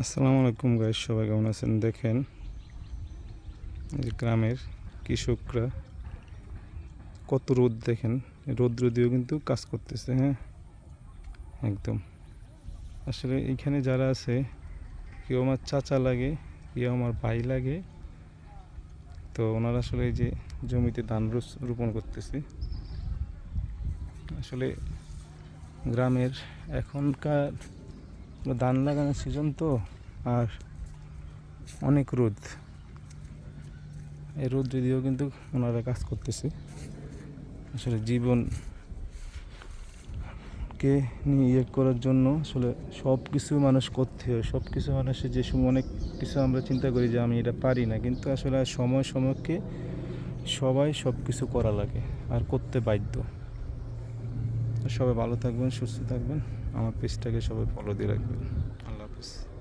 আসসালামু আলাইকুম গাইস সবাই কেমন আছেন? দেখেন গ্রামের কৃষকরা কত রোদ দেখেন। রৌদ্র দিয়েও কিন্তু কাজ করতেছে হ্যাঁ? একদম। আসলে এইখানে যারা আছে, কেউ আমার চাচা লাগে, কেউ আমার ভাই লাগে, তো ওনারা আসলে এই যে জমিতে ধান রোপণ করতেছে। আসলে গ্রামের এখনকার ধান লাগানোর সিজন তো, আর অনেক রোদ। এই রোদ যদিও কিন্তু ওনারা কাজ করতেছে। আসলে জীবন কে নিয়ে ইয়ে করার জন্য আসলে সব কিছু মানুষ করতে হয়। সব কিছু মানুষের যে সময় অনেক কিছু আমরা চিন্তা করি যে আমি এটা পারি না। কিন্তু আসলে সময় সময়কে সবাই সব কিছু করা লাগে, আর করতে বাধ্য। সবাই ভালো থাকবেন সুস্থ থাকবেন। আমার পেজটাকে সবাই ফলো দিয়ে রাখবেন। আল্লাহ হাফিজ।